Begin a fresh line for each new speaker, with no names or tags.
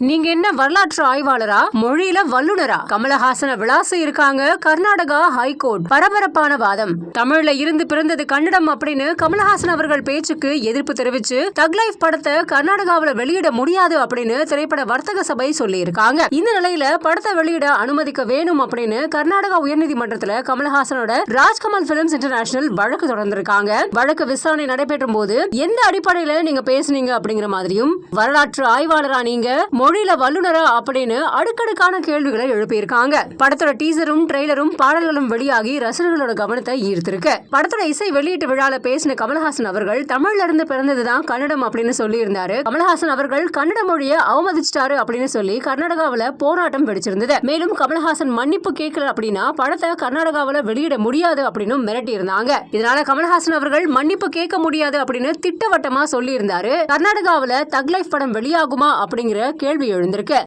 நீங்க என்ன வரலாற்று ஆய்வாளரா? மொழியில வல்லுனரா கமலஹாசன விளாச இருக்காங்க கர்நாடகா ஹைகோர்ட். பரபரப்பான வாதம். தமிழ்ல இருந்து பிறந்தது கன்னடம் அப்படின்னு கமலஹாசன் அவர்கள் பேச்சுக்கு எதிர்ப்பு தெரிவிச்சு தக் லைஃப் படத்தை கர்நாடகாவில வெளியிட முடியாது அப்படின்னு திரைப்பட வர்த்தக சபை சொல்லி இருக்காங்க இந்த நிலையில படத்தை வெளியிட அனுமதிக்க வேணும் அப்படின்னு கர்நாடகா உயர்நீதிமன்றத்துல கமலஹாசனோட ராஜ்கமல் பிலிம்ஸ் இன்டர்நேஷனல் வழக்கு தொடர்ந்திருக்காங்க. வழக்கு விசாரணை நடைபெற்றும் போது எந்த அடிப்படையில நீங்க பேசுனீங்க அப்படிங்கிற மாதிரியும் வரலாற்று ஆய்வாளரா நீங்க மொழியில வல்லுநரா அப்படின்னு அடுக்கடுக்கான கேள்விகளை எழுப்பியிருக்காங்க. படத்தோட டீசரும் ட்ரெய்லரும் பாடல்களும் வெளியாகி ரசிகர்களோட கவனத்தை ஈர்த்திருக்கு. படத்தோட இசை வெளியீட்டு விழால பேசின கமலஹாசன் அவர்கள் தமிழ்ல இருந்து பிறந்ததுதான் கன்னடம் அப்படின்னு சொல்லி இருந்தாரு கமல்ஹாசன் அவர்கள் கன்னட மொழியை அவமதிச்சிட்டாரு அப்படின்னு சொல்லி கர்நாடகாவில் போராட்டம் வெடிச்சிருந்தது. மேலும் கமலஹாசன் மன்னிப்பு கேட்கல அப்படின்னா படத்தை கர்நாடகாவில் வெளியிட முடியாது அப்படின்னு மிரட்டி இருந்தாங்க இதனால கமல்ஹாசன் அவர்கள் மன்னிப்பு கேட்க முடியாது அப்படின்னு திட்டவட்டமா சொல்லி இருந்தாரு கர்நாடகாவுல தக் லைஃப் படம் வெளியாகுமா அப்படிங்கிற கேள்வி கேள்வி எழுந்திருக்கு.